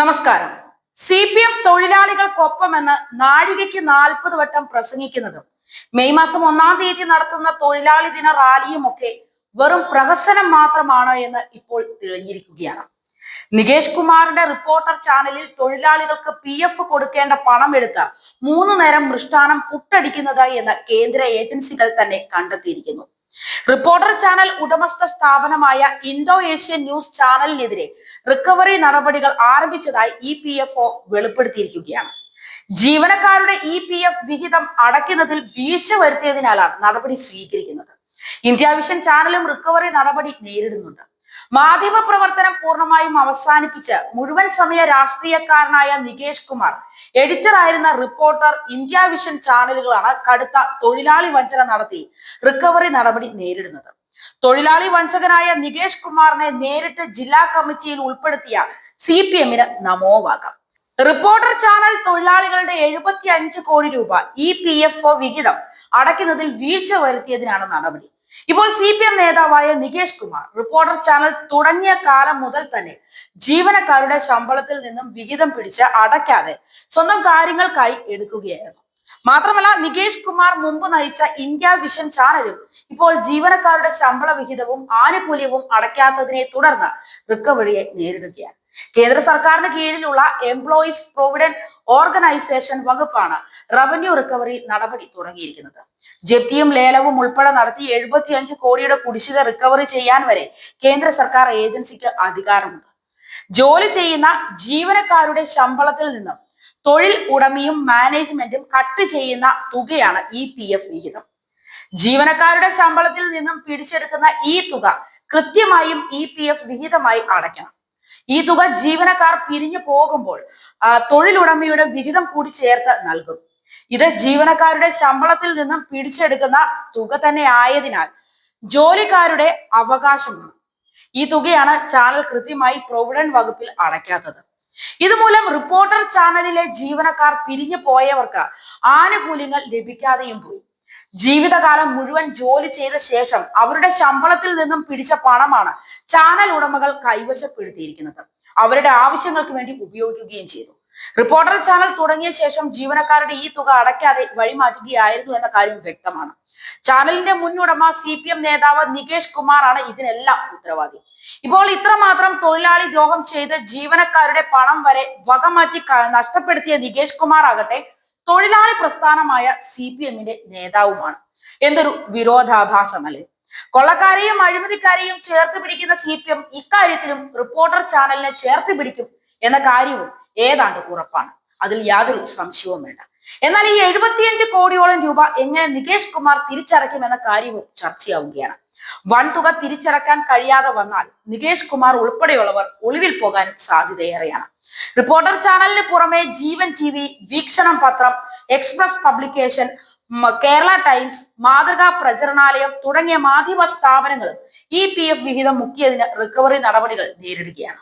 നമസ്കാരം. C P M തൊഴിലാളികൾക്കൊപ്പമെന്ന് നാഴികയ്ക്ക് നാൽപ്പത് വട്ടം പ്രസംഗിക്കുന്നതും മെയ് മാസം ഒന്നാം തീയതി നടത്തുന്ന തൊഴിലാളി ദിന റാലിയും ഒക്കെ വെറും പ്രഹസനം മാത്രമാണ് എന്ന് ഇപ്പോൾ തെളിഞ്ഞിരിക്കുകയാണ്. നികേഷ് കുമാറിന്റെ റിപ്പോർട്ടർ ചാനലിൽ തൊഴിലാളികൾക്ക് പി എഫ് കൊടുക്കേണ്ട പണം എടുത്ത് മൂന്ന് നേരം മൃഷ്ടാനം പുട്ടടിക്കുന്നത് എന്ന് കേന്ദ്ര ഏജൻസികൾ തന്നെ കണ്ടെത്തിയിരിക്കുന്നു. റിപ്പോർട്ടർ ചാനൽ ഉടമസ്ഥ സ്ഥാപനമായ ഇൻഡോ ഏഷ്യൻ ന്യൂസ് ചാനലിനെതിരെ റിക്കവറി നടപടികൾ ആരംഭിച്ചതായി ഇ പി എഫ് ഒ വെളിപ്പെടുത്തിയിരിക്കുകയാണ്. ജീവനക്കാരുടെ ഇ പി എഫ് വിഹിതം അടയ്ക്കുന്നതിൽ വീഴ്ച വരുത്തിയതിനാലാണ് നടപടി സ്വീകരിക്കുന്നത്. ഇന്ത്യ വിഷൻ ചാനലും റിക്കവറി നടപടി നേരിടുന്നുണ്ട്. മാധ്യമ പ്രവർത്തനം പൂർണമായും അവസാനിപ്പിച്ച് മുഴുവൻ സമയ രാഷ്ട്രീയക്കാരനായ നികേഷ് കുമാർ എഡിറ്റർ ആയിരുന്ന റിപ്പോർട്ടർ ഇന്ത്യ വിഷൻ ചാനലുകളാണ് കടുത്ത തൊഴിലാളി വഞ്ചന നടത്തി റിക്കവറി നടപടി നേരിടുന്നത്. തൊഴിലാളി വഞ്ചകനായ നികേഷ് കുമാറിനെ നേരിട്ട് ജില്ലാ കമ്മിറ്റിയിൽ ഉൾപ്പെടുത്തിയ സി പി എമ്മിന് നമോവാകം റിപ്പോർട്ടർ ചാനൽ തൊഴിലാളികളുടെ എഴുപത്തി അഞ്ച് കോടി രൂപ ഇ പി എഫ് ഒ വിഹിതം അടയ്ക്കുന്നതിൽ വീഴ്ച വരുത്തിയതിനാണ് നടപടി. ഇപ്പോൾ സി പി എം നേതാവായ നികേഷ് കുമാർ റിപ്പോർട്ടർ ചാനൽ തുടങ്ങിയ കാലം മുതൽ തന്നെ ജീവനക്കാരുടെ ശമ്പളത്തിൽ നിന്നും വിഹിതം പിടിച്ച് അടയ്ക്കാതെ സ്വന്തം കാര്യങ്ങൾക്കായി എടുക്കുകയായിരുന്നു. മാത്രമല്ല നികേഷ് കുമാർ മുമ്പ് നയിച്ച ഇന്ത്യ വിഷൻ ചാനലും ഇപ്പോൾ ജീവനക്കാരുടെ ശമ്പള വിഹിതവും ആനുകൂല്യവും അടയ്ക്കാത്തതിനെ തുടർന്ന് റിക്കവറിയെ നേരിടുകയാണ്. കേന്ദ്ര സർക്കാരിന് കീഴിലുള്ള എംപ്ലോയീസ് പ്രൊവിഡന്റ് ഓർഗനൈസേഷൻ വകുപ്പാണ് റവന്യൂ റിക്കവറി നടപടി തുടങ്ങിയിരിക്കുന്നത്. ജപ്തിയും ലേലവും ഉൾപ്പെടെ നടത്തി എഴുപത്തിയഞ്ച് കോടിയുടെ കുടിശ്ശിക റിക്കവറി ചെയ്യാൻ വരെ കേന്ദ്ര സർക്കാർ ഏജൻസിക്ക് അധികാരമുണ്ട്. ജോലി ചെയ്യുന്ന ജീവനക്കാരുടെ ശമ്പളത്തിൽ നിന്നും തൊഴിൽ ഉടമയും മാനേജ്മെന്റും കട്ട് ചെയ്യുന്ന തുകയാണ് ഇ പി എഫ് വിഹിതം. ജീവനക്കാരുടെ ശമ്പളത്തിൽ നിന്നും പിടിച്ചെടുക്കുന്ന ഈ തുക കൃത്യമായും ഇ പി എഫ് വിഹിതമായി അടയ്ക്കണം. ഈ തുക ജീവനക്കാർ പിരിഞ്ഞു പോകുമ്പോൾ തൊഴിലുടമയുടെ വിഹിതം കൂടി ചേർത്ത് നൽകും. ഇത് ജീവനക്കാരുടെ ശമ്പളത്തിൽ നിന്നും പിടിച്ചെടുക്കുന്ന തുക തന്നെ ആയതിനാൽ ജോലിക്കാരുടെ അവകാശമാണ്. ഈ തുകയാണ് ചാനൽ കൃത്യമായി പ്രൊവിഡന്റ് വകുപ്പിൽ അടയ്ക്കാത്തത്. ഇതുമൂലം റിപ്പോർട്ടർ ചാനലിലെ ജീവനക്കാർ പിരിഞ്ഞു പോയവർക്ക് ആനുകൂല്യങ്ങൾ ലഭിക്കാതെയും പോയി. ജീവിതകാലം മുഴുവൻ ജോലി ചെയ്ത ശേഷം അവരുടെ ശമ്പളത്തിൽ നിന്നും പിടിച്ച പണമാണ് ചാനൽ ഉടമകൾ കൈവശപ്പെടുത്തിയിരിക്കുന്നത്. അവരുടെ ആവശ്യങ്ങൾക്ക് വേണ്ടി ഉപയോഗിക്കുകയും ചെയ്തു. റിപ്പോർട്ടർ ചാനൽ തുടങ്ങിയ ശേഷം ജീവനക്കാരുടെ ഈ തുക അടയ്ക്കാതെ വഴിമാറ്റുകയായിരുന്നു എന്ന കാര്യം വ്യക്തമാണ്. ചാനലിന്റെ മുൻ ഉടമ സി പി എം നേതാവ് നികേഷ് കുമാറാണ് ഇതിനെല്ലാം ഉത്തരവാദി. ഇപ്പോൾ ഇത്രമാത്രം തൊഴിലാളി ദ്രോഹം ചെയ്ത് ജീവനക്കാരുടെ പണം വരെ വകമാറ്റി നഷ്ടപ്പെടുത്തിയ നികേഷ് കുമാർ ആകട്ടെ തൊഴിലാളി പ്രസ്ഥാനമായ സി പി എമ്മിന്റെ നേതാവുമാണ്. എന്തൊരു വിരോധാഭാസമല്ലേ? കൊള്ളക്കാരെയും അഴിമതിക്കാരെയും ചേർത്ത് പിടിക്കുന്ന സി പി എം ഇക്കാര്യത്തിലും റിപ്പോർട്ടർ ചാനലിനെ ചേർത്ത് പിടിക്കും എന്ന കാര്യവും ഏതാണ്ട് ഉറപ്പാണ്? അതിൽ യാതൊരു സംശയവും വേണ്ട. എന്നാൽ ഈ എഴുപത്തിയഞ്ച് കോടിയോളം രൂപ എങ്ങനെ നികേഷ് കുമാർ തിരിച്ചടയ്ക്കും എന്ന കാര്യവും ചർച്ചയാവുകയാണ്. വൻ തുക തിരിച്ചറക്കാൻ കഴിയാതെ വന്നാൽ നികേഷ് കുമാർ ഉൾപ്പെടെയുള്ളവർ ഒളിവിൽ പോകാൻ സാധ്യതയേറെയാണ്. റിപ്പോർട്ടർ ചാനലിന് പുറമെ ജീവൻ ടി വി വീക്ഷണം പത്രം എക്സ്പ്രസ് പബ്ലിക്കേഷൻ കേരള ടൈംസ് മാതൃകാ പ്രചരണാലയം തുടങ്ങിയ മാധ്യമ സ്ഥാപനങ്ങൾ ഇ പി എഫ് വിഹിതം മുക്കിയതിന് റിക്കവറി നടപടികൾ നേരിടുകയാണ്.